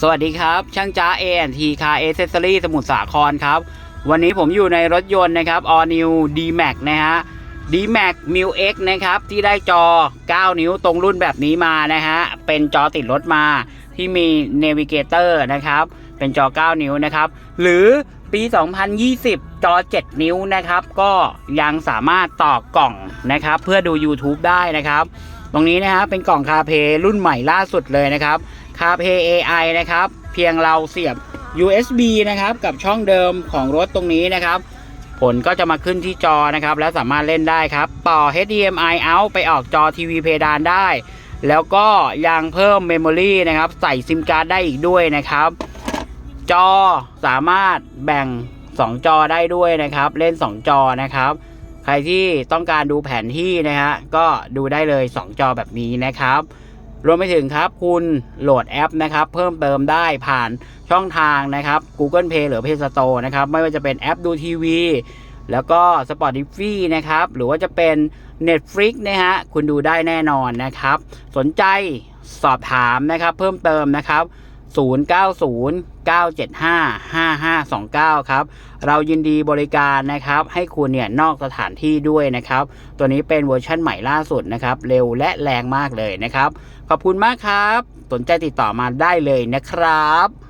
สวัสดีครับ ช่างจ้า A&T Car Accessory สมุทรสาครครับ วันนี้ผมอยู่ในรถยนต์นะครับ All New D-Max นะฮะ D-Max m u X นะครับ ที่ได้จอ 9 นิ้วตรงรุ่นแบบนี้มานะฮะ เป็นจอติดรถมาที่มี Navigator นะครับ เป็นจอ 9 นิ้วนะครับ หรือปี 2020 จอ 7 นิ้วนะครับ ก็ยังสามารถต่อกล่องนะครับ เพื่อดู YouTube ได้นะครับ ตรงนี้นะฮะเป็นกล่อง CarPlay รุ่นใหม่ล่าสุดเลยนะครับ CarPlay AI นะครับเพียงเราเสียบ USB นะครับกับช่องเดิมของรถตรงนี้นะครับ ผลก็จะมาขึ้นที่จอนะครับแล้วสามารถเล่นได้ครับ ต่อ HDMI out ไปออกจอทีวีเพดานได้ แล้วก็ยังเพิ่มเมมโมรีนะครับใส่ซิมการ์ดได้อีกด้วยนะครับ จอสามารถแบ่ง 2 จอได้ด้วยนะครับ เล่น 2 จอนะครับ ใครที่ต้องการดูแผนที่นะฮะก็ดูได้เลย 2 จอแบบนี้นะครับ รวมไปถึงครับคุณโหลดแอปนะครับ เพิ่มเติมได้ผ่านช่องทางนะครับ Google Play หรือ Play Store นะครับ ไม่ว่าจะเป็นแอปดูทีวีแล้วก็ Spotify นะครับ หรือว่าจะเป็น Netflix นะฮะ คุณดูได้แน่นอนนะครับ สนใจสอบถามนะครับ เพิ่มเติมนะครับ 29 ครับ เรายินดีบริการนะครับ ให้คุณเนี่ยนอกสถานที่ด้วยนะครับ ตัวนี้เป็นเวอร์ชั่นใหม่ล่าสุดนะครับ เร็วและแรงมากเลยนะครับ ขอบคุณมากครับ สนใจติดต่อมาได้เลยนะครับ